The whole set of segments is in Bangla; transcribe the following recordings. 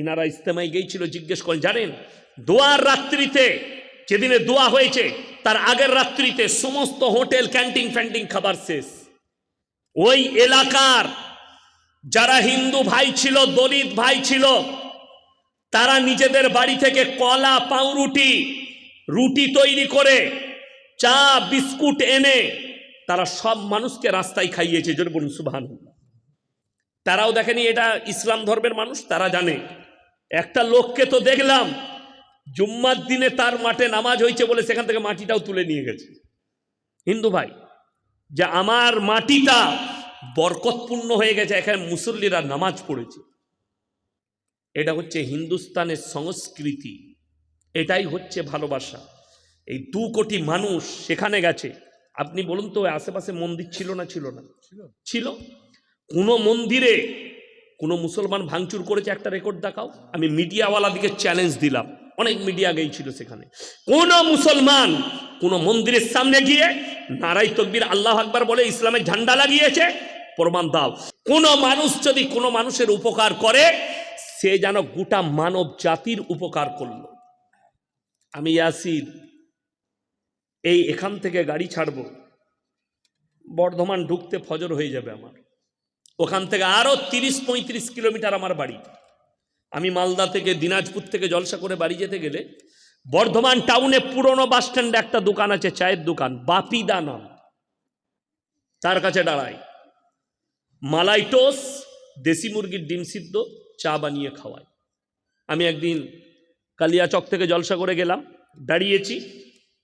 ইনারা ইস্তেমায় গিয়েছিল, জিজ্ঞেস করেন, জানেন, দোয়ার রাত্রিতে যেদিনে দোয়া হয়েছে, তার আগের রাত্রিতে সমস্ত হোটেল ক্যান্টিন ফ্যান্টিন খাবার শেষ। ওই এলাকার যারা হিন্দু ভাই ছিল, দলিত ভাই ছিল, তারা নিজেদের বাড়ি থেকে কলা, পাউরুটি, রুটি তৈরি করে, চা, বিস্কুট এনে তারা সব মানুষকে রাস্তায় খাইয়েছে, জোর বলুন সুবহান তারাও দেখেনি এটা ইসলাম ধর্মের মানুষ, তারা জানে। একটা লোককে তো দেখলাম জুম্মার দিনে তার মাঠে নামাজ হয়েছে বলে সেখান থেকে মাটিটাও তুলে নিয়ে গেছে। হিন্দু ভাই যে আমার মাটিটা বরকতপূর্ণ হয়ে গেছে এখানে মুসল্লিরা নামাজ পড়েছে। এটা হচ্ছে হিন্দুস্তানের সংস্কৃতি এটাই হচ্ছে ভালোবাসা। এই দু কোটি মানুষ সেখানে গেছে। আপনি বলুন তো আশেপাশে মন্দির ছিল না ছিল না? ছিল? কোনো মন্দিরে কোনো মুসলমান ভাঙচুর করেছে একটা রেকর্ড দেখাও। আমি মিডিয়াওয়ালাদিকে চ্যালেঞ্জ দিলাম। অনেক মিডিয়া গিয়েছিল সেখানে। কোন মুসলমান কোন মন্দিরের সামনে গিয়ে নারাই তকবির আল্লাহ আকবার বলে ইসলামের ঝান্ডা লাগিয়েছে, প্রমাণ দাও। কোন মানুষ যদি কোনো মানুষের উপকার করে, সে যেন গোটা মানব জাতির উপকার করল। আমি ইয়াসির, এই এখান থেকে গাড়ি ছাড়বো। বর্ধমান ঢুকতে ফজর হয়ে যাবে আমার। ওখান থেকে আরও তিরিশ পঁয়ত্রিশ কিলোমিটার আমার বাড়ি। আমি মালদা থেকে, দিনাজপুর থেকে, জলসা করে বাড়ি যেতে গেলে বর্ধমান টাউনে পুরনো বাস স্ট্যান্ডে একটা দোকান আছে, চায়ের দোকান বাপিদা নাম তার কাছে দাঁড়াই। মালাই টোস, দেশি মুরগির ডিম সিদ্ধ, চা বানিয়ে খাওয়াই। আমি একদিন কালিয়াচক থেকে জলসা করে গেলাম, দাঁড়িয়েছি,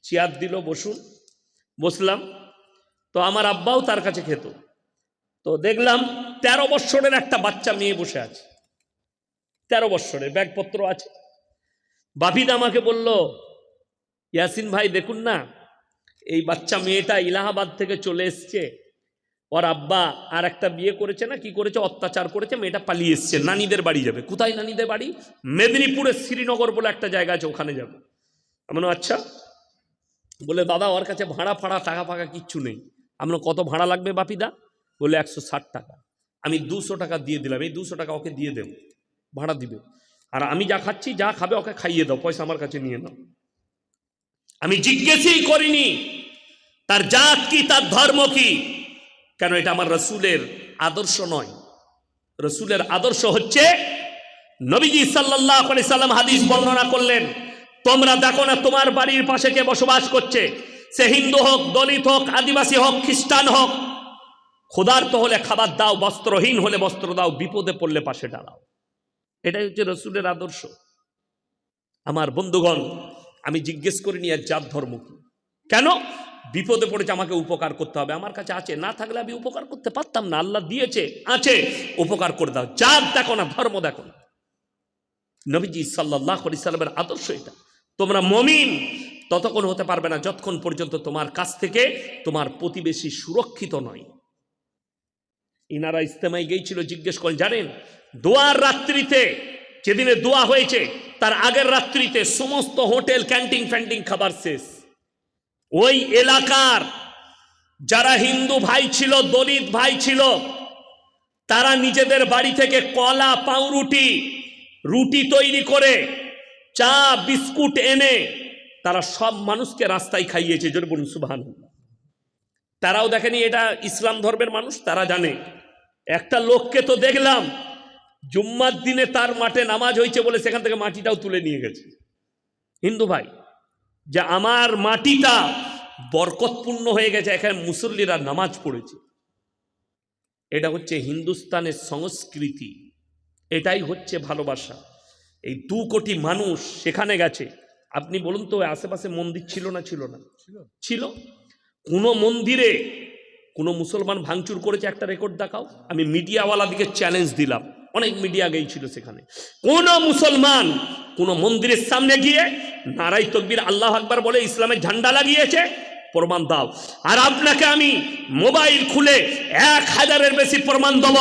চেয়ার দিল, বসুন, বসলাম। তো আমার আব্বাও তার কাছে খেত। তো দেখলাম তেরো বৎসরের একটা বাচ্চা মেয়ে বসে আছে। তেরো বৎসরের ব্যাগপত্র আছে। বাপিদ আমাকে বলল, ইয়াসিন ভাই, দেখুন না, এই বাচ্চা মেয়েটা ইলাহাবাদ থেকে চলে এসছে। ওর আব্বা আর একটা বিয়ে করেছে না, কি করেছে? অত্যাচার করেছে, মেয়েটা পালিয়ে এসছে। নানিদের বাড়ি যাবে। কোথায় নানিদের বাড়ি? মেদিনীপুরের শ্রীনগর বলে একটা জায়গা আছে, ওখানে যাবে। আমি আচ্ছা। বলে, দাদা, ওর কাছে ভাড়া ফাড়া, টাকা ফাঁকা কিচ্ছু নেই। আমরা কত ভাড়া লাগবে বাপিদা? বলে একশো ষাট টাকা। আমি দুশো টাকা দিয়ে দিলাম। এই দুশো টাকা ওকে দিয়ে দেব, ভাড়া দিবে। আর আমি যা খাচ্ছি, যা খাবে ওকে খাইয়ে দাও, পয়সা আমার কাছে নিয়ে নাও। আমি জিজ্ঞেসই করিনি, তার জাত কি, তার ধর্ম কি। কেন এটা আমার রসুলের আদর্শ নয়। রসুলের আদর্শ হচ্ছে, নবীজি সাল্লাহ সাল্লাম হাদিস বর্ণনা করলেন, তোমরা দেখো না তোমার বাড়ির পাশে কে বসবাস করছে। সে হিন্দু হোক, দলিত হোক, আদিবাসী হোক, খ্রিস্টান হোক ক্ষুধার্ত হলে খাবার দাও, বস্ত্রহীন হলে বস্ত্র দাও, বিপদে পড়লে পাশে দাঁড়াও। এটাই হচ্ছে রসুলের আদর্শ। আমার বন্ধুগণ, আমি জিজ্ঞেস করিনি আর জাত ধর্ম কি? কেন? বিপদে পড়েছে, আমাকে উপকার করতে হবে। আমার কাছে আছে। না থাকলে আমি উপকার করতে পারতাম না। আল্লাহ দিয়েছে, আছে, উপকার করে দাও। জাত দেখো না, ধর্ম দেখো না। নবীজি সাল্লাহ আদর্শ এটা। তোমরা মমিন, ততক্ষণ হতে পারবে না, যতক্ষণ পর্যন্ত তোমার কাছ থেকে তোমার প্রতিবেশী সুরক্ষিত নয়। ইনারা ইস্তেমায় গিয়েছিল, জিজ্ঞেস করেন জানেন, দোয়ার রাত্রিতে যেদিনে দোয়া হয়েছে, তার আগের রাত্রিতে সমস্ত হোটেল ক্যান্টিন ফ্যান্টিন খাবার শেষ। ওই এলাকার যারা হিন্দু ভাই ছিল, দলিত ভাই ছিল, তারা নিজেদের বাড়ি থেকে কলা, পাউরুটি, রুটি তৈরি করে, চা, বিস্কুট এনে তারা সব মানুষকে রাস্তায় খাইয়েছে। জোর বলুন সুবহান তারাও দেখেনি এটা ইসলাম ধর্মের মানুষ, তারা জানে। একটা লোককে তো দেখলাম জুম্মার দিনে তার মাঠে নামাজ হয়েছে বলে সেখান থেকে মাটিটাও তুলে নিয়ে গেছে। হিন্দু ভাই যে আমার মাটিটা বরকতপূর্ণ হয়ে গেছে এখানে মুসল্লিরা নামাজ পড়েছে। এটা হচ্ছে হিন্দুস্তানের সংস্কৃতি এটাই হচ্ছে ভালোবাসা। এই দু কোটি মানুষ সেখানে গেছে। আপনি বলুন তো আশেপাশে মন্দির ছিল না ছিল না? ছিল? কোনো মন্দিরে কোনো মুসলমান ভাঙচুর করেছে একটা রেকর্ড দেখাও। আমি মিডিয়াওয়ালাদিকে চ্যালেঞ্জ দিলাম। অনেক মিডিয়া গিয়েছিল সেখানে। কোন মুসলমান কোন মন্দিরের সামনে গিয়ে নারাই তকবির আল্লাহ আকবার বলে ইসলামের ঝান্ডা লাগিয়েছে, প্রমাণ দাও। আর আপনাকে আমি মোবাইল খুলে এক হাজারের বেশি প্রমাণ দেব।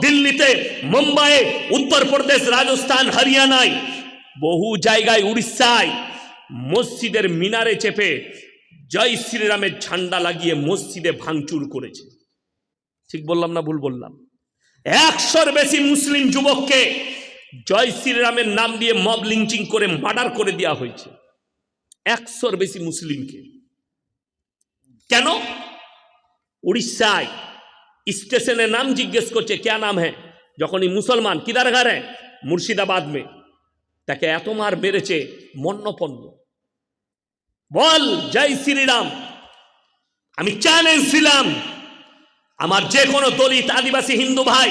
দিল্লিতে মুম্বাইয়ে উত্তরপ্রদেশ, রাজস্থান, হরিয়ানায়, বহু জায়গায় উড়িষ্যায় মসজিদের মিনারে চেপে জয় শ্রীরামের ঝান্ডা লাগিয়ে মসজিদে ভাঙচুর করেছে। ঠিক বললাম না ভুল বললাম? একশোর বেশি মুসলিম যুবককে জয় শ্রীরামের নাম দিয়ে মব লিঞ্চিং করে মার্ডার করে দেওয়া হয়েছে। একশোর বেশি মুসলিমকে। কেন? উড়িষ্যায় স্টেশনে নাম জিজ্ঞেস করছে, ক্যা নাম হ্যাঁ? যখনই মুসলমান কিদার ঘর হ্যাঁ মুর্শিদাবাদ মে তাকে এত মার মেরেছে মন্নপন্ন। বল, জয় শ্রীরাম। আমি চ্যালেঞ্জ দিলাম আমার যে কোনো দলিত আদিবাসী হিন্দু ভাই,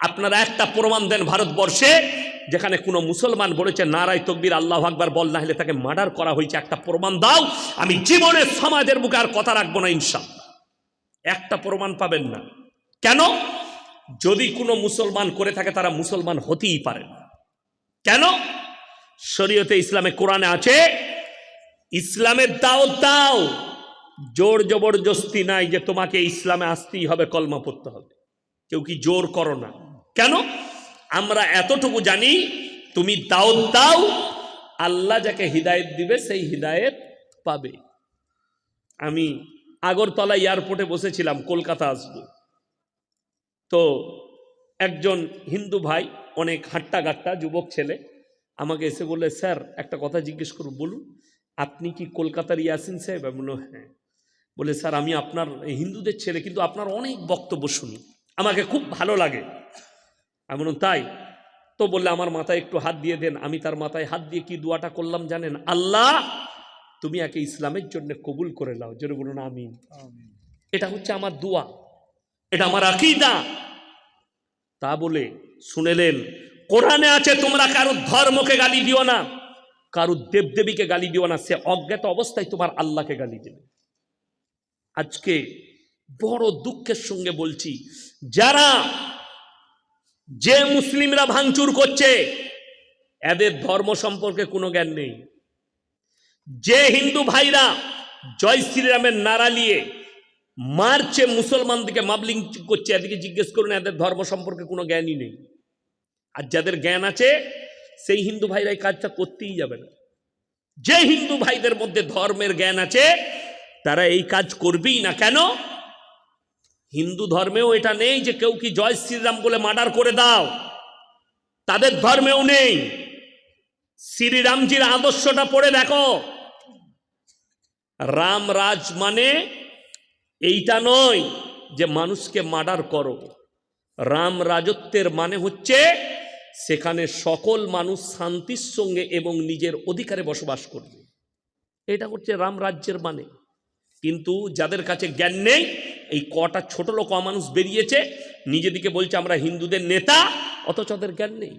আপনারা একটা প্রমাণ দেন ভারতবর্ষে, যেখানে কোনো মুসলমান বলেছে, নারায় তকবির, আল্লাহ আকবার বল, না হলে তাকে মার্ডার করা হয়েছে। একটা প্রমাণ দাও, আমি জীবনে সমাজের বুকে আর কথা রাখব না ইনশাল্লাহ একটা প্রমাণ পাবেন না। কেন? যদি কোনো মুসলমান করে থাকে, তারা মুসলমান হতেই পারে না। কেন? শরীয়তে ইসলামে কোরআনে আছে ইসলামের দাও দাও। জোর জবরদস্তি নাই যে তোমাকে ইসলামে আসতেই হবে, কলমা পড়তে হবে। কেউ কি জোর করো না? কেন? আমরা এতটুকু জানি, তুমি দাও দাও। আল্লাহ যাকে হিদায়ত দিবে, সেই হিদায়ত পাবে। আমি আগরতলা এয়ারপোর্টে বসেছিলাম, কলকাতা আসব। তো একজন হিন্দু ভাই, অনেক হাট্টা গাট্টা যুবক ছেলে, আমাকে এসে বললে, স্যার, একটা কথা জিজ্ঞেস করুন, বলুন। আপনি কি কলকাতার ইয়াসিন সাহেব? আমি হ্যাঁ। বলে স্যার আমি আপনার হিন্দুদের ছেলে কিন্তু আপনার অনেক বক্তব্য শুনি। আমাকে খুব ভালো লাগে। আমি বললাম তাই? তো বললে আমার মাথায় একটু হাত দিয়ে দেন। আমি তার মাথায় হাত দিয়ে কি দোয়াটা করলাম জানেন? আল্লাহ তুমি একে ইসলামের জন্য কবুল করে নাও। জোরে বলুন আমিন। এটা হচ্ছে আমার দোয়া। এটা আমার আকিদা। তা বলে শুনেলেন কোরআনে আছে তোমরা কারও ধর্মকে গালি দিও না। কারও দেবদেবীকে গালি দিও না, সে অজ্ঞাত অবস্থায় তোমার আল্লাহকে গালি দেবে। আজকে বড় দুঃখের সঙ্গে বলছি, যারা যে মুসলিমরা ভাঙচুর করছে, এদের ধর্ম সম্পর্কে কোনো জ্ঞান নেই। যে হিন্দু ভাইরা জয় শ্রীরামের নারা নিয়ে মারছে, মুসলমানদেরকে মাবলিং করছে, এদিকে জিজ্ঞেস করুন, এদের ধর্ম সম্পর্কে কোনো জ্ঞানই নেই। আর যাদের জ্ঞান আছে সেই হিন্দু ভাইরা এই কাজটা করতেই যাবে না। যে হিন্দু ভাইদের মধ্যে ধর্মের জ্ঞান আছে, তারা এই কাজ করবেই না কেন? হিন্দু ধর্মেও এটা নেই যে কেউ কি জয় শ্রীরাম বলে মার্ডার করে দাও। তাদের ধর্মেও নেই। শ্রীরামজির আদর্শটা পড়ে দেখো। রাম রাজ মানে এইটা নয় যে মানুষকে মার্ডার করো। রাম রাজত্বের মানে হচ্ছে সেখানে সকল মানুষ শান্তির সঙ্গে এবং নিজের অধিকারে বসবাস করবে। এটা হচ্ছে রাম রাজ্যের মানে। কিন্তু যাদের কাছে জ্ঞান নেই, এই কটা ছোট লোক মানুষ বেরিয়েছে, নিজেদিকে বলছে আমরা হিন্দুদের নেতা, অথচ ওদের জ্ঞান নেই।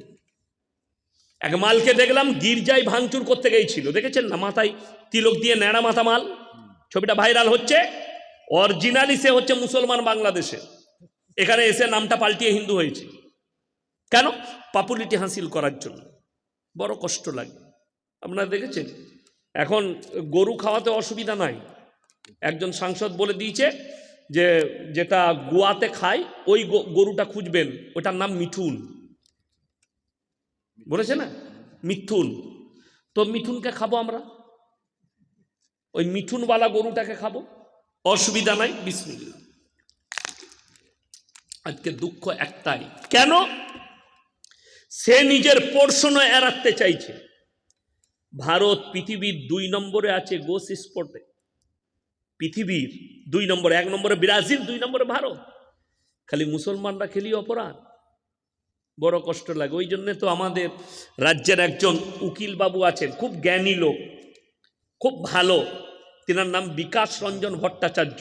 এক মালকে দেখলাম গির্জায় ভাঙচুর করতে গিয়েছিল। দেখেছেন না? মাথায় তিলক দিয়ে ন্যাড়া মাথা মাল। ছবিটা ভাইরাল হচ্ছে। অরিজিনালি সে হচ্ছে মুসলমান বাংলাদেশে এখানে এসে নামটা পাল্টিয়ে হিন্দু হয়েছে। কেন? পপুলিটি হাসিল করার জন্য। বড় কষ্ট লাগে। আপনারা দেখেছেন, এখন গরু খাওয়াতে অসুবিধা নাই। একজন সাংসদ বলে দিয়েছে যে, যেটা গোয়াতে খায়, ওই গরুটা খুঁজবেন, ওটার নাম মিঠুন বলেছে না? মিথুন। তো মিঠুনকে খাব আমরা? ওই মিঠুনওয়ালা গরুটাকে খাব? অসুবিধা নাই বিসমিল্লা আজকে দুঃখ একটাই। কেন? সে নিজের এড়াতে চাইছে। ভারত পৃথিবীর দুই নম্বরে আছে গোস স্পোর্টে পৃথিবীর দুই নম্বরে, এক নম্বরে ব্রাজিল, দুই নম্বরে ভারত। খালি মুসলমানরা খেলি অপরাধ। বড় কষ্ট লাগে। ওই জন্যে তো আমাদের রাজ্যের একজন উকিল বাবু আছেন, খুব জ্ঞানী লোক, খুব ভালো। তিনার নাম বিকাশ রঞ্জন ভট্টাচার্য।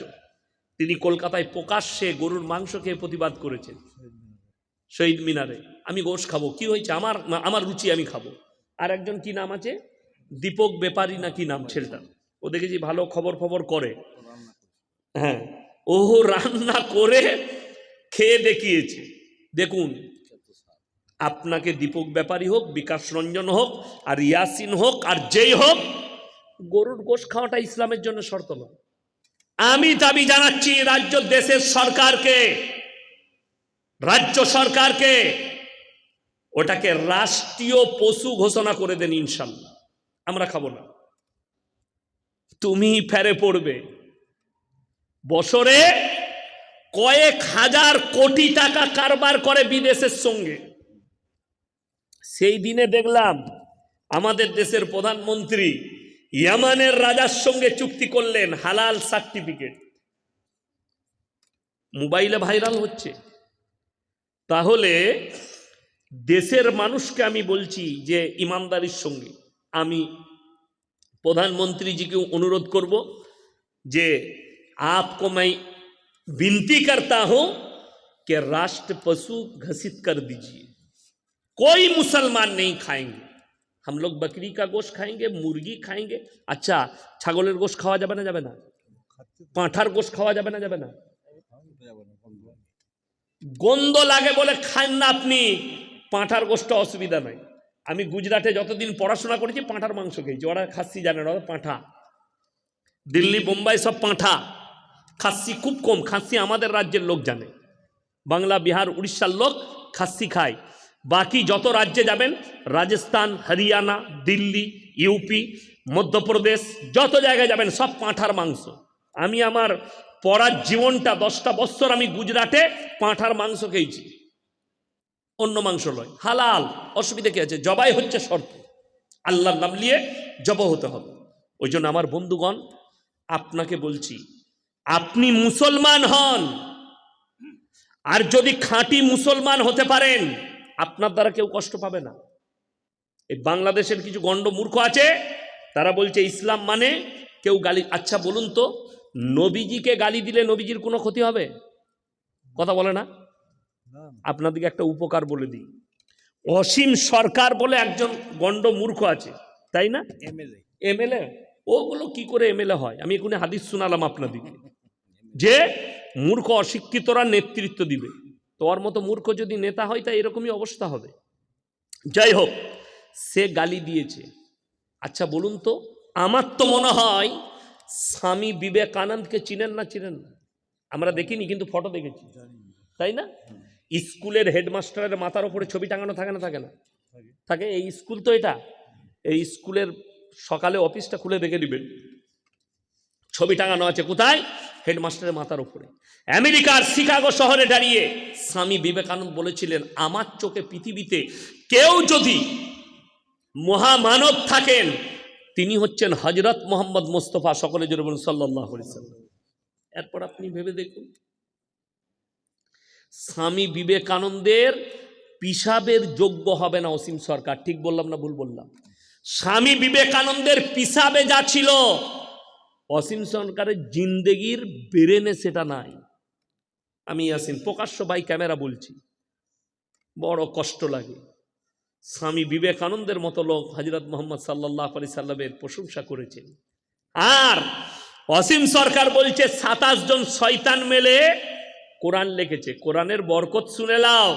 তিনি কলকাতায় প্রকাশ্যে গরুর মাংস খেয়ে প্রতিবাদ করেছেন, শহীদ মিনারে। আমি গোশ খাব। কি হয়েছে? আমার আমার রুচি আমি খাব। আর একজন কি নাম আছে? দীপক ব্যাপারী না কি নাম? ছেলেটা ও দেখেছি ভালো খবর খবর করে। হ্যাঁ। ও রান্না করে খেয়ে দেখিয়েছে। দেখুন, আপনাকে দীপক ব্যাপারী হোক, বিকাশ রঞ্জন হোক, আর ইয়াসিন হোক, আর যেই হোক, গরুর গোশ খাওয়াটা ইসলামের জন্য শর্ত নয়। আমি দাবি জানাচ্ছি, রাজ্য দেশের সরকারকে, রাজ্য সরকারকে ওটাকে রাষ্ট্রীয় পশু ঘোষণা করে দেন ইনশাল্লাহ। আমরা খাব না। তুমি ফেরে পড়বে। বছরে কয়েক হাজার কোটি টাকা কারবার করে বিদেশের সঙ্গে। সেই দিনে দেখলাম আমাদের দেশের প্রধানমন্ত্রী ইয়ামানের রাজার সঙ্গে চুক্তি করলেন হালাল সার্টিফিকেট। মোবাইলে ভাইরাল হচ্ছে। তাহলে দেশের মানুষকে আমি বলছি যে ইমানদারির সঙ্গে আমি প্রধানমন্ত্রীজিকে অনুরোধ করব যে आपको मैं विनती करता हूं कि राष्ट्र पशु घोषित कर दीजिए कोई मुसलमान नहीं खाएंगे हम लोग बकरी का गोश्त खाएंगे मुर्गी खाएंगे अच्छा ছাগলের গোশ খাওয়া যাবে না যাবে না পাঁঠার গোশ খাওয়া যাবে না যাবে না গন্ধ লাগে বলে খান না আপনি পাঁঠার গোষ্ঠ অসুবিধা নাই আমি গুজরাটে যতদিন পড়াশোনা করেছি, পাঁঠার মাংস খেয়েছি। ওরা খাসি জানে না, ওরা পাঁঠা। দিল্লি, বোম্বাই সব পাঁঠা। খাসি খুব কম, খাসি আমাদের রাজ্যের লোক জানে। বাংলা, বিহার, উড়িষ্যার লোক খাসি খায়। বাকি যত রাজ্যে যাবেন, রাজস্থান, হরিয়ানা, দিল্লি, ইউপি, মধ্যপ্রদেশ, যত জায়গায় যাবেন, সব পাঁঠার মাংস। আমি আমার পড়ার জীবনটা দশটা বছর আমি গুজরাটে পাঁঠার মাংস খেয়েছি। অন্য মাংস নয় হালাল, অসুবিধা কি আছে? জবাই হচ্ছে শর্ত। আল্লাহর নাম নিয়ে জব হতে হবে। ওই জন্য আমার বন্ধুগণ, আপনাকে বলছি, আপনি মুসলমান হন, আর যদি খাঁটি মুসলমান হতে পারেন, আপনার দ্বারা কেউ কষ্ট পাবে না। এই বাংলাদেশের কিছু গণ্ড মূর্খ আছে, তারা বলছে ইসলাম মানে কেউ গালি আচ্ছা বলুন তো, নবীজিকে গালি দিলে নবীজির কোনো ক্ষতি হবে? কথা বলে না? আপনাদেরকে একটা উপকার বলে দিই। অসীম সরকার বলে একজন গণ্ড মূর্খ আছে তাই না? এমএলএ। এমএলএ? ওগুলো কি করে এমএলএ হয়? আমি এখানে হাদিস শোনালাম আপনাদেরকে। যে মূর্খ অশিক্ষিতরা নেতৃত্ব দিবে। তোর মতো মূর্খ যদি নেতা হয় তা এরকমই অবস্থা হবে। যাই হোক সে গালি দিয়েছে। আচ্ছা বলুন তো আমার তো মনে হয় স্বামী বিবেকানন্দকে চিনেন না চিনেন না? আমরা দেখিনি কিন্তু ফটো দেখেছি। তাই না? স্কুলের হেডমাস্টারের মাথার ওপরে ছবি টাঙানো থাকে না থাকে না? থাকে। এই স্কুল তো এটা। এই স্কুলের সকালে অফিসটা খুলে দেখে দিবেন। ছবি টাঙানো আছে কোথায়? হেডমাস্টারের মাথার উপরে আমেরিকার শিকাগো শহরে দাঁড়িয়ে স্বামী বিবেকানন্দ বলেছিলেন আমার চোখে পৃথিবীতে কেউ যদি মহামানব থাকেন তিনি হচ্ছেন হজরত মোহাম্মদ মোস্তফা সকলে জোরে বলুন সাল্লাহ এরপর আপনি ভেবে দেখুন স্বামী বিবেকানন্দের পিসাবের যোগ্য হবে না অসীম সরকার। ঠিক বললাম না ভুল বললাম? স্বামী বিবেকানন্দের পিসাবে যা ছিল, অসীম সরকারের জিন্দেগির বেরেনে সেটা নাই। আমি আসিন প্রকাশ্য বাই ক্যামেরা বলছি। বড় কষ্ট লাগে। স্বামী বিবেকানন্দের মতো লোক হজরত মোহাম্মদ সাল্লাহ আলি সাল্লামের প্রশংসা করেছেন। আর অসীম সরকার বলছে, সাতাশ জন শয়তান মেলে কোরআন লিখেছে। কোরআনের বরকত শুনে লাও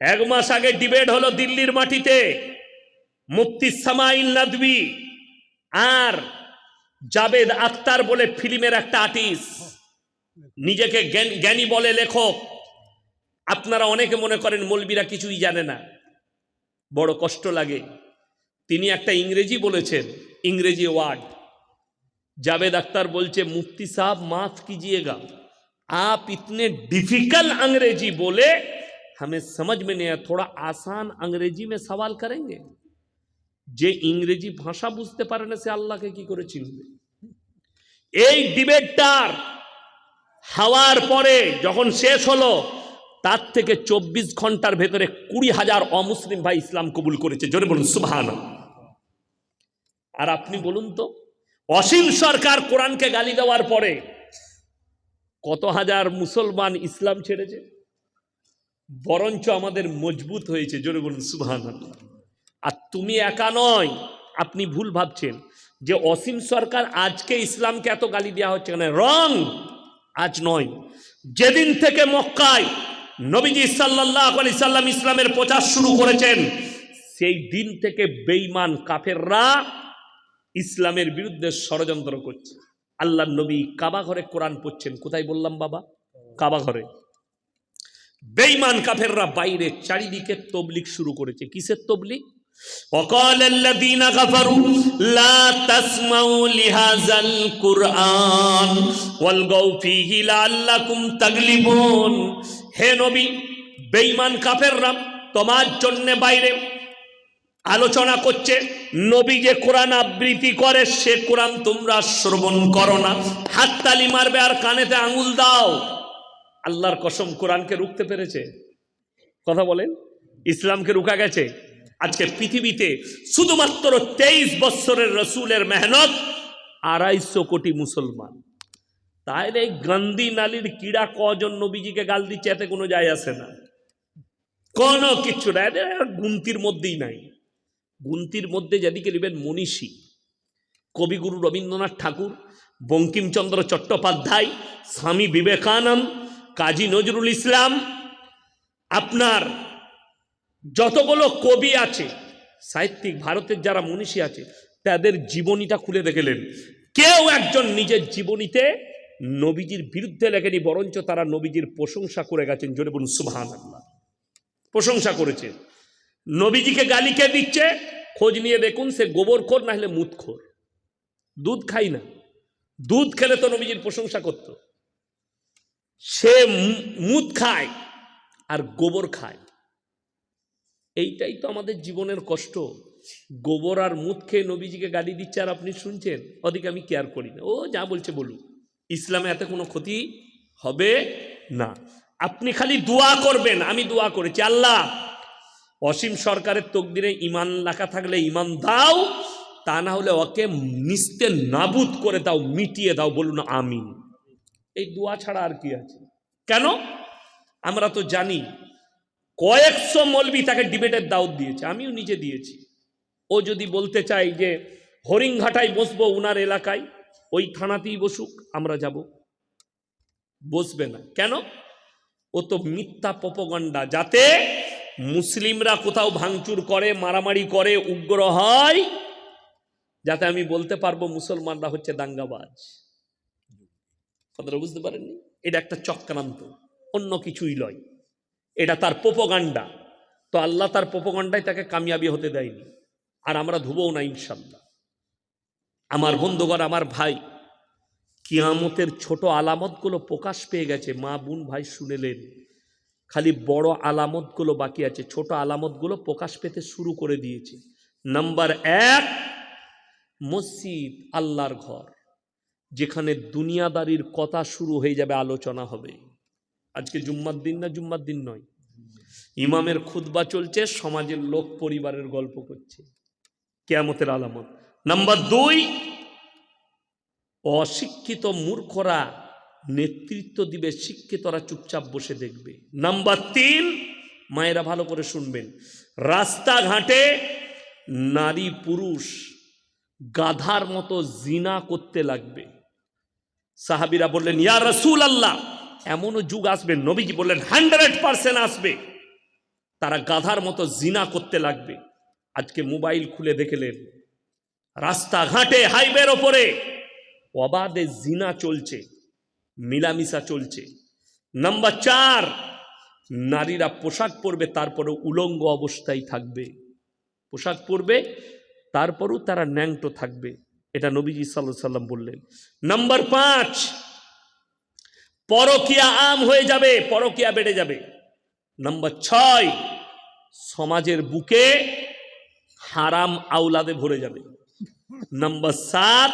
এক মাস আগে ডিবেট হলো দিল্লির মাটিতে। মুক্তি সামাইল নাদবি আর জাবেদ আক্তার বলে ফিল্মের একটা আর্টিস্ট। নিজেকে জ্ঞানী বলে লেখক। আপনারা অনেকে মনে করেন মলবিরা কিছুই জানে না। বড় কষ্ট লাগে। তিনি একটা ইংরেজি বলেছেন, ইংরেজি ওয়ার্ড। জাবেদ আক্তার বলছে, মুফতি সাহ মাফ কিজিয়েগা। आप इतने डिफिकल्ट अंग्रेजी बोले हमें समझ में नहीं आया थोड़ा आसान अंग्रेजी में सवाल करेंगे যে ইংরেজি ভাষা বুঝতে পারে না সে আল্লাহকে কি করে চিনবে এই ডিবেটটার হাওয়ার পরে যখন শেষ হলো তার থেকে চব্বিশ ঘন্টার ভেতরে কুড়ি হাজার অমুসলিম ভাই ইসলাম কবুল করেছে জোরে বলুন সুবহান আর আপনি বলুন তো অসীম সরকার কোরআনকে গালি দেওয়ার পরে কত হাজার মুসলমান ইসলাম ছেড়েছে? বরঞ্চ আমাদের মজবুত হয়েছে, জোরে বলুন সুবহান আর তুমি একা নয়, আপনি ভুল ভাবছেন যে অসীম সরকার আজকে ইসলামকে এত গালি দেওয়া হচ্ছে কেন? রং আজ নয়। যেদিন থেকে মক্কায় নবীজি সাল্লাহ আলি সাল্লাম ইসলামের প্রচার শুরু করেছেন, সেই দিন থেকে বেঈমান কাফেররা ইসলামের বিরুদ্ধে ষড়যন্ত্র করছে। আল্লাহ নবী কাবা ঘরে কোরআন পড়ছেন কোথায় বললাম বাবা কাবা ঘরে বেঈমান কাফেররা বাইরে চারিদিকে তবলিক শুরু করেছে কিসের তবলিক وقال الذين كفروا لا تسمعوا لهذا القرآن والغوا فيه لعلكم تغلبون হে নবী বেঈমান কাফেররা তোমার জন্যে বাইরে আলোচনা করছে, নবী যে কোরআন আবৃত্তি করে, সে কোরআন তোমরা শ্রবণ করো না। হাততালি মারবে আর কানেতে আঙুল দাও। আল্লাহর কসম, কোরআনকে রুখতে পেরেছে? কথা বলেন, ইসলামকে রুখা গেছে? আজকে পৃথিবীতে শুধুমাত্র তেইশ বৎসরের রসুলের মেহনত আড়াইশো কোটি মুসলমান। তাহলে এই গান্ধী নালির কিড়া কজন নবীজিকে গাল দিচ্ছে, এতে কোনো যায় আসে না। কোনো কিচ্ছু না এদের গুনতির মধ্যেই নাই। গুনতির মধ্যে যেদিকে নেবেন মনীষী, কবিগুরু রবীন্দ্রনাথ ঠাকুর, বঙ্কিমচন্দ্র চট্টোপাধ্যায়, স্বামী বিবেকানন্দ, কাজী নজরুল ইসলাম, আপনার যতগুলো কবি আছে, সাহিত্যিক ভারতের যারা মনীষী আছে, তাদের জীবনীটা খুলে দেখলেন। কেউ একজন নিজের জীবনীতে নবীজির বিরুদ্ধে লেখেনি, বরঞ্চ তারা নবীজির প্রশংসা করে গেছেন। জোরে বলুন আল্লাহ প্রশংসা করেছে নবীজিকে গালি কে দিচ্ছে? খোঁজ নিয়ে দেখুন, সে গোবর খোর না হলে মুদখোর। দুধ খাই না। দুধ খেলে তো নবীজির প্রশংসা করত। সে মু- মুদ খায় আর গোবর খায়। এইটাই তো আমাদের জীবনের কষ্ট। গোবর আর মুদ খেয়ে নবীজিকে গালি দিচ্ছে আর আপনি শুনছেন? ওদিকে আমি কেয়ার করি না। ও যা বলছে বলুন ইসলামে এতে কোনো ক্ষতি হবে না। আপনি খালি দোয়া করবেন, আমি দোয়া করেছি। আল্লাহ অসীম সরকারের তকদিরে ইমান লেখা থাকলে ইমান দাও, তা না হলে ওকে নিস্তে নাবুদ করে দাও, মিটিয়ে দাও, বলুন আমিন। এই দোয়া ছাড়া আর কি আছে? কেন? আমরা তো জানি কয়েকশো মলবি তাকে ডিবেটের দাওয়াত দিয়েছে, আমিও নিজে দিয়েছি। ও যদি বলতে চাই যে হরিংঘাটায় বসবো উনার এলাকায়, ওই থানাতেই বসুক, আমরা যাব। বসবে না। কেন? ও তো মিথ্যা পপগণ্ডা যাতে মুসলিমরা কোথাও ভাঙচুর করে, মারামারি করে, উগ্র হয়, যাতে আমি বলতে পারব মুসলমানরা হচ্ছে দাঙ্গাবাজ। কথাটা বুঝতে পারেননি? এটা একটা চক্রান্ত, অন্য কিছুই লয়। এটা তার পোপগান্ডা তো আল্লাহ তার পোপগান্ডায় তাকে কামিয়াবি হতে দেয়নি। আর আমরা ধুবও না ইনশাল্লাহ আমার বন্ধুগণ, আমার ভাই, কিয়ামতের ছোট আলামতগুলো প্রকাশ পেয়ে গেছে। মা বোন ভাই শুনেলেন খালি বড় আলামতগুলো বাকি আছে, ছোট আলামতগুলো প্রকাশ পেতে শুরু করে দিয়েছে। নাম্বার এক, মসজিদ আল্লাহর ঘর, যেখানে দুনিয়াদারির কথা শুরু হয়ে যাবে, আলোচনা হবে। আজকে জুম্মার দিন না জুম্মার দিন নয়? ইমামের খুতবা চলছে, সমাজের লোক, পরিবারের গল্প করছে। কেয়ামতের আলামত। নাম্বার দুই, অশিক্ষিত মূর্খরা নেতৃত্ব দিবে শিক্ষিতরা চুপচাপ বসে দেখবে। নাম্বার তিন, মায়েরা ভালো করে শুনবেন। রাস্তাঘাটে নারী পুরুষ গাধার মতো জিনা করতে লাগবে। সাহাবিরা বললেন, ইয়া রসুল আল্লাহ এমনও যুগ আসবে, নবীজি বললেন, হান্ড্রেড পার্সেন্ট আসবে। তারা গাধার মতো জিনা করতে লাগবে। আজকে মোবাইল খুলে দেখলেন, রাস্তাঘাটে হাইওয়ের ওপরে অবাধে জিনা চলছে। মিলামিশা চলছে। নাম্বার চার, নারীরা পোশাক পরবে তারপরে উলঙ্গ অবস্থায় থাকবে। পোশাক পরবে, তারপরও তারা ন্যাংটো থাকবে। এটা নবীজি সাল্লাহ সাল্লাম বললেন। নাম্বার পাঁচ, পরকিয়া আম হয়ে যাবে, পরকিয়া বেড়ে যাবে। নাম্বার ছয়, সমাজের বুকে হারাম আউলাদে ভরে যাবে। নাম্বার সাত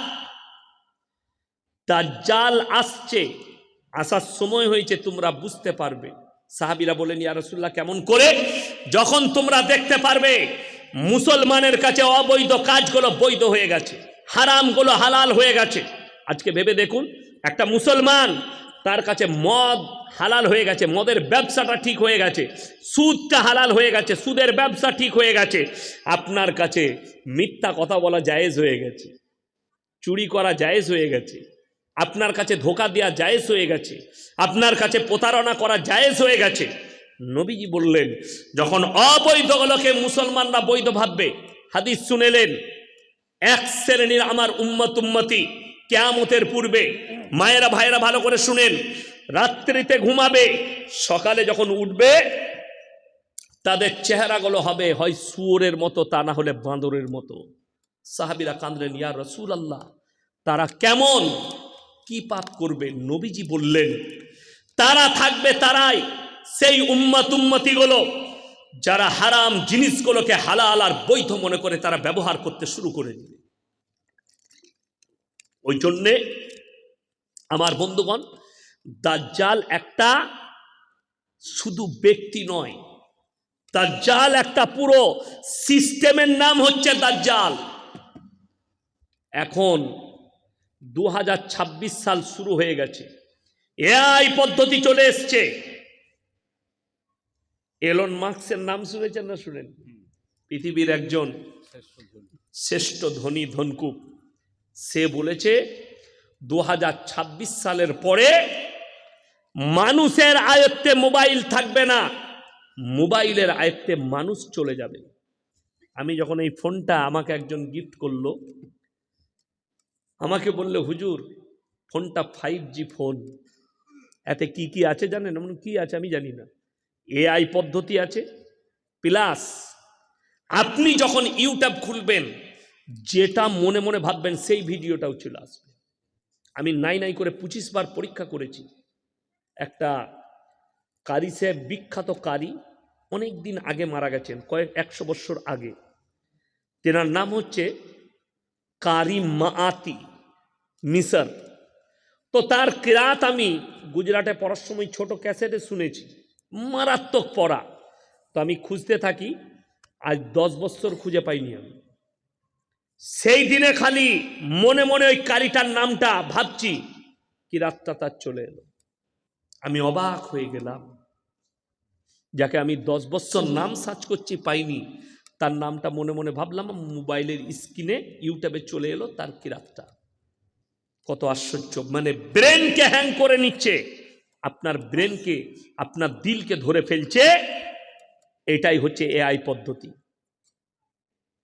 দাজ্জাল আসছে, আসার সময় হয়েছে, তোমরা বুঝতে পারবে। সাহাবিরা বলেন, ইয়া রাসূলুল্লাহ, কেমন করে? যখন তোমরা দেখতে পারবে, মুসলমানের কাছে অবৈধ কাজগুলো বৈধ হয়ে গেছে, হারামগুলো হালাল হয়ে গেছে। আজকে ভেবে দেখুন, একটা মুসলমান তার কাছে মদ হালাল হয়ে গেছে, মদের ব্যবসাটা ঠিক হয়ে গেছে, সুদটা হালাল হয়ে গেছে, সুদের ব্যবসা ঠিক হয়ে গেছে, আপনার কাছে মিথ্যা কথা বলা জায়েজ হয়ে গেছে, চুরি করা জায়েজ হয়ে গেছে। আপনার কাছে ধোকা দেওয়া জায়েজ হয়ে গেছে। আপনার কাছে প্রতারণা করা জায়েজ হয়ে গেছে। নবীজি বললেন, যখন অবৈধ অবৈধগুলোকে মুসলমানরা বৈধ ভাববে, হাদিস শুনেলেন, এক শ্রেণির আমার উম্মত উম্মতি কেয়ামতের পূর্বে মায়েরা ভাইয়েরা ভালো করে শুনেন, রাত্রিতে ঘুমাবে, সকালে যখন উঠবে, তাদের চেহারাগুলো হবে হয় শুয়োরের মতো, তা না হলে বাঁদরের মতো। সাহাবিরা কাঁদলেন, ইয়া রসুল আল্লাহ তারা কেমন কি পাপ করবে? নবীজি বললেন, তারা থাকবে তারাই, সেই উম্মাত উম্মতিগুলো যারা হারাম জিনিসগুলোকে হালাল আর বৈধ মনে করে তারা ব্যবহার করতে শুরু করে দিবে। ওই জন্যে আমার বন্ধুগণ, দাজ্জাল একটা শুধু ব্যক্তি নয়, দাজ্জাল একটা পুরো সিস্টেমের নাম হচ্ছে দাজ্জাল। এখন দু হাজার ছাব্বিশ সাল শুরু হয়ে গেছে। এআই পদ্ধতি চলে এসছে। এলন মার্কসের নাম শুনেছেন না শুনেন? পৃথিবীর একজন শ্রেষ্ঠ ধনী ধনকুক। সে বলেছে দু হাজার ছাব্বিশ সালের পরে মানুষের আয়ত্তে মোবাইল থাকবে না, মোবাইলের আয়ত্তে মানুষ চলে যাবে। আমি যখন এই ফোনটা আমাকে একজন গিফট করল আমাকে বললে, হুজুর, ফোনটা ফাইভ জি ফোন। এতে কি কি আছে জানেন? এমন কি আছে আমি জানি না। এআই পদ্ধতি আছে। প্লাস আপনি যখন ইউটিউব খুলবেন, যেটা মনে মনে ভাববেন, সেই ভিডিওটাও চলে আসবে। আমি নাই নাই করে পঁচিশ বার পরীক্ষা করেছি। একটা কারি সাহেব, বিখ্যাত কারি অনেক দিন আগে মারা গেছেন, কয়েক একশো বছর আগে। তেনার নাম হচ্ছে কারি মাআতি। মিসর। তো তার কেরাত আমি গুজরাটে পড়ার সময় ছোট ক্যাসেটে শুনেছি। মারাত্মক পড়া। তো আমি খুঁজতে থাকি, আজ দশ বছর খুঁজে পাইনি আমি। সেই দিনে খালি মনে মনে ওই কারিটার নামটা ভাবছি কি রাতটা তার চলে এলো। আমি অবাক হয়ে গেলাম। যাকে আমি দশ বছর নাম সার্চ করছি পাইনি, তার নামটা মনে মনে ভাবলাম, মোবাইলের স্ক্রিনে ইউটিউবে চলে এলো তার কিরাতটা। কত আশ্চর্য। মানে ব্রেনকে হ্যাং করে নিচ্ছে। আপনার ব্রেনকে, আপনার দিলকে ধরে ফেলছে। এটাই হচ্ছে এআই পদ্ধতি।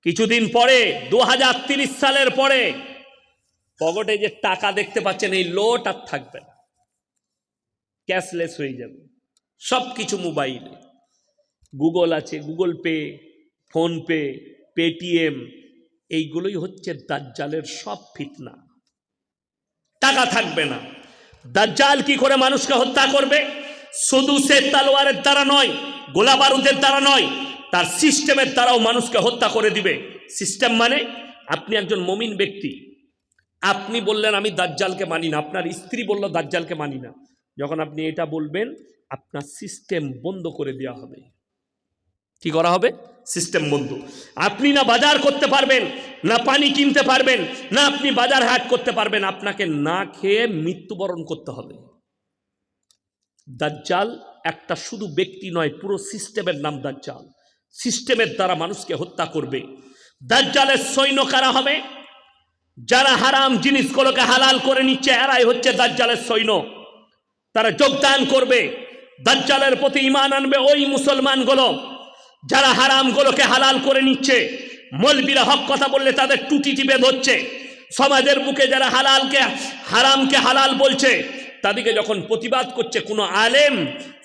কিছুদিন পরে দু সালের পরে পকেটে যে টাকা দেখতে পাচ্ছেন, এই লোট আর থাকবে না। ক্যাশলেস হয়ে যাবে। সব কিছু মোবাইলে। গুগল আছে, গুগল পে ফোনপে পেটিএম, এইগুলোই হচ্ছে দাজ্জালের সব ফিতনা। টাকা থাকবে না। দাজ্জাল কি করে মানুষকে হত্যা করবে? শুধু সে তালোয়ারের দ্বারা নয় গোলা বারুদের দ্বারা নয়, তার সিস্টেমের দ্বারাও মানুষকে হত্যা করে দিবে। সিস্টেম মানে আপনি একজন মমিন ব্যক্তি। আপনি বললেন, আমি দাজ্জালকে মানি না। আপনার স্ত্রী বলল, দাজ্জালকে মানি না। যখন আপনি এটা বলবেন, আপনার সিস্টেম বন্ধ করে দেওয়া হবে। কি করা হবে? সিস্টেম বন্ধু। আপনি না বাজার করতে পারবেন, না পানি কিনতে পারবেন, না আপনি বাজার হাট করতে পারবেন, আপনাকে না খেয়ে মৃত্যুবরণ করতে হবে। দাজ্জাল একটা শুধু ব্যক্তি নয়, পুরো সিস্টেমের নাম দাজ্জাল। সিস্টেমের দ্বারা মানুষকে হত্যা করবে। দাজ্জালের সৈন্য কারা হবে? যারা হারাম জিনিসগুলোকে হালাল করে নিচ্ছে, এরাই হচ্ছে দাজ্জালের সৈন্য। তারা যোগদান করবে। দাজ্জালের প্রতি ইমান আনবে ওই মুসলমানগুলো। যারা হারামগুলোকে হালাল করে নিচ্ছে, মলবিরা হক কথা বললে তাদের টুটি টিপে ধরছে। সমাজের বুকে যারা হালালকে, হারামকে হালাল বলছে, তাদেরকে যখন প্রতিবাদ করছে কোনো আলেম,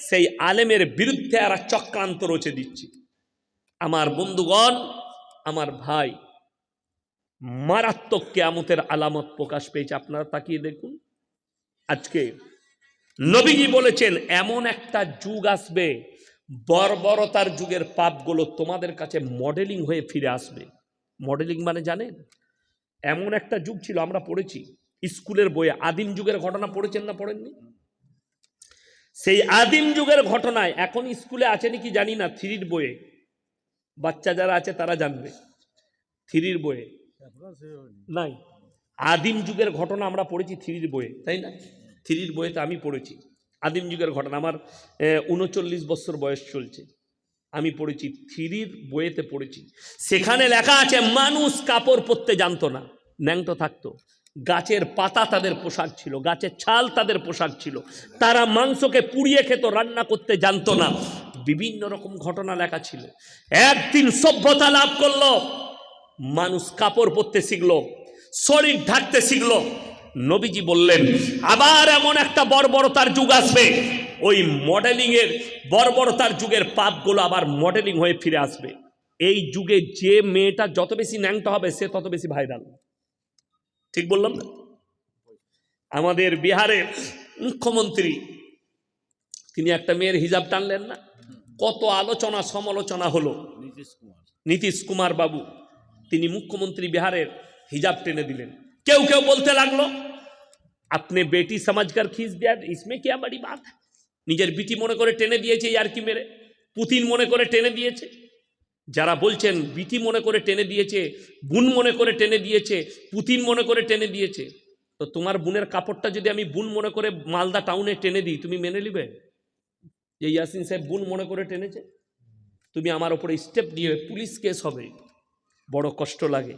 সেই আলেমের বিরুদ্ধে এরা চক্রান্ত রচে দিচ্ছে। আমার বন্ধুগণ, আমার ভাই, মারাত্মক কেয়ামতের আলামত প্রকাশ পেয়েছে, আপনারা তাকিয়ে দেখুন। আজকে নবীজি বলেছেন, এমন একটা যুগ আসবে বর্বরতার যুগের পাপগুলো তোমাদের কাছে মডেলিং হয়ে ফিরে আসবে। মডেলিং মানে জানেন, এমন একটা যুগ ছিল, আমরা পড়েছি, স্কুলের বইয়ে আদিম যুগের ঘটনা পড়েছেন না পড়েননি? সেই আদিম যুগের ঘটনায় এখন স্কুলে আছে নাকি জানি না, থ্রির বইয়ে, বাচ্চা যারা আছে তারা জানবে, থ্রির বইয়ে। নাই, আদিম যুগের ঘটনা আমরা পড়েছি থ্রির বইয়ে, তাই না? থ্রির বইয়েতে আমি পড়েছি। আদিম যুগের ঘটনা। আমার উনচল্লিশ বছর বয়স চলছে। আমি পড়েছি থ্রির বইয়েতে পড়েছি। সেখানে লেখা আছে, মানুষ কাপড় পরতে জানতো না। ন্যাংটো থাকতো। গাছের পাতা তাদের পোশাক ছিল, গাছের ছাল তাদের পোশাক ছিল। তারা মাংসকে পুড়িয়ে খেত, রান্না করতে জানতো না। বিভিন্ন রকম ঘটনা লেখা ছিল। একদিন সভ্যতা লাভ করল। মানুষ কাপড় পরতে শিখলো, শরীর ঢাকতে শিখলো। নবীজি বললেন আবার এমন একটা বর্বরতার যুগ আসবে। ওই মডেলিং এর বর্বরতার যুগের পাপগুলো আবার মডেলিং হয়ে ফিরে আসবে। এই যুগে যে মেয়েটা যত বেশি ন্যাংটা হবে সে তত বেশি ভাইরাল। ঠিক বললাম না? আমাদের বিহারের মুখ্যমন্ত্রী তিনি একটা মেয়ের হিজাব টানলেন না? কত আলোচনা সমালোচনা হলো। নীতিশ কুমার বাবু তিনি মুখ্যমন্ত্রী বিহারের হিজাব টেনে দিলেন। কেউ কেউ বলতে লাগল আপনি বেটি সমাজকার খিস দেয়ার ইসমে কি বড়ি বাত নিজের বিটি মনে করে টেনে দিয়েছে আর কি মেরে পুতিন মনে করে টেনে দিয়েছে যারা বলছেন বিটি মনে করে টেনে দিয়েছে বুন মনে করে টেনে দিয়েছে পুতিন মনে করে টেনে দিয়েছে তো তোমার বোনের কাপড়টা যদি আমি বুন মনে করে মালদা টাউনে টেনে দিই তুমি মেনে নিবে যে ইয়াসিন সাহেব বুন মনে করে টেনেছে তুমি আমার ওপরে স্টেপ নিয়ে পুলিশ কেস হবে বড় কষ্ট লাগে